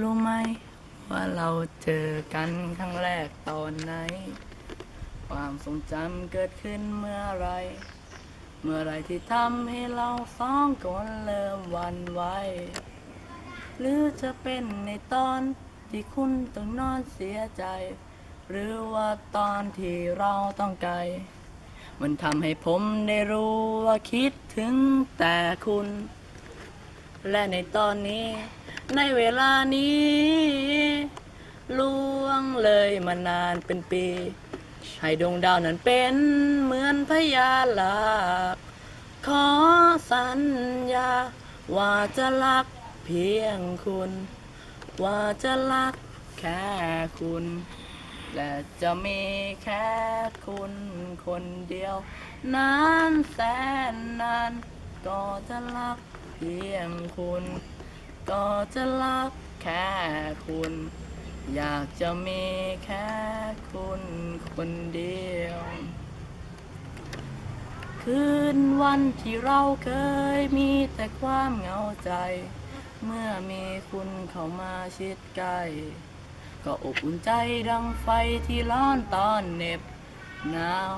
รู้ไหม ว่าเราเจอกันครั้งแรกตอนไหน ความทรงจำเกิดขึ้นเมื่อไร เมื่อไรที่ทำให้เราสองคนเริ่มหวันไหวหรือจะเป็นในตอนที่คุณต้องนอนเสียใจ หรือว่าตอนที่เราต้องไกล มันทำให้ผมได้รู้ว่าคิดถึงแต่คุณ และในตอนนี้ ในเวลานี้ล่วงเลยมานานเป็นปี ให้ดวงดาวนั้นเป็นเหมือนพยาหลัก ขอสัญญา ว่าจะรักเพียงคุณ ว่าจะรักแค่คุณ และจะมีแค่คุณคนเดียวนานแสนนาน ก็จะรักเพียงคุณ ก็จะรักแค่คุณ อยากจะมีแค่คุณคนเดียว คืนวันที่เราเคยมีแต่ความเหงาใจ เมื่อมีคุณเข้ามาชิดใกล้ก็อบอุ่นใจดังไฟที่ร้อนตอนเหน็บหนาว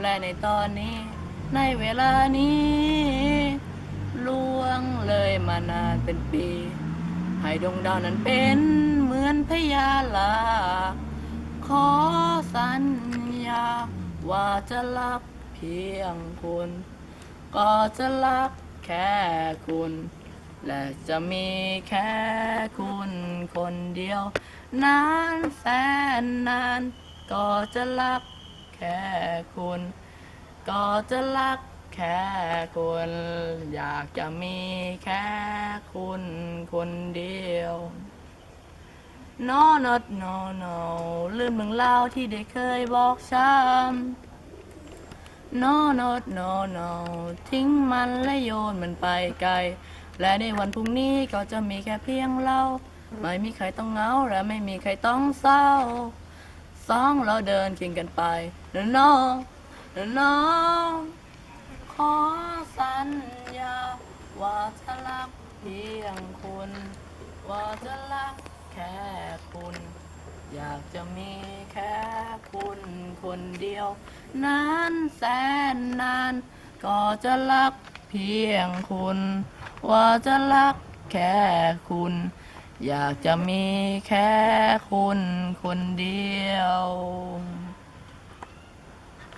และในตอนนี้ในเวลานี้านานเป็นปี ให้ดวงดาวนั้นเป็นเหมือนพยาลา ขอสัญญา ว่าจะรักเพียงคุณ ก็จะรักแค่คุณ และจะมีแค่คุณคนเดียว นานแสนนาน ก็จะรักแค่คุณ ก็จะรัก แค่คุณอยากจะมีแค่คุณคนเดียว no not no no ลืมเรื่องราที่ได้เคยบอกช้ำ no not no no ทิ้งมันและโยนมันไปไกล และในวันพรุ่งนี้ก็จะมีแค่เพียงเรา ไม่มีใครต้องเหงาและไม่มีใครต้องเศร้า สองเราเดินเคียงกันไป no no no no ขอสัญญา ว่าจะรักเพียงคุณ ว่าจะรักแค่คุณ อยากจะมีแค่คุณคนเดียวนานแสนนาน ก็จะรักเพียงคุณ ว่าจะรักแค่คุณ อยากจะมีแค่คุณคนเดียว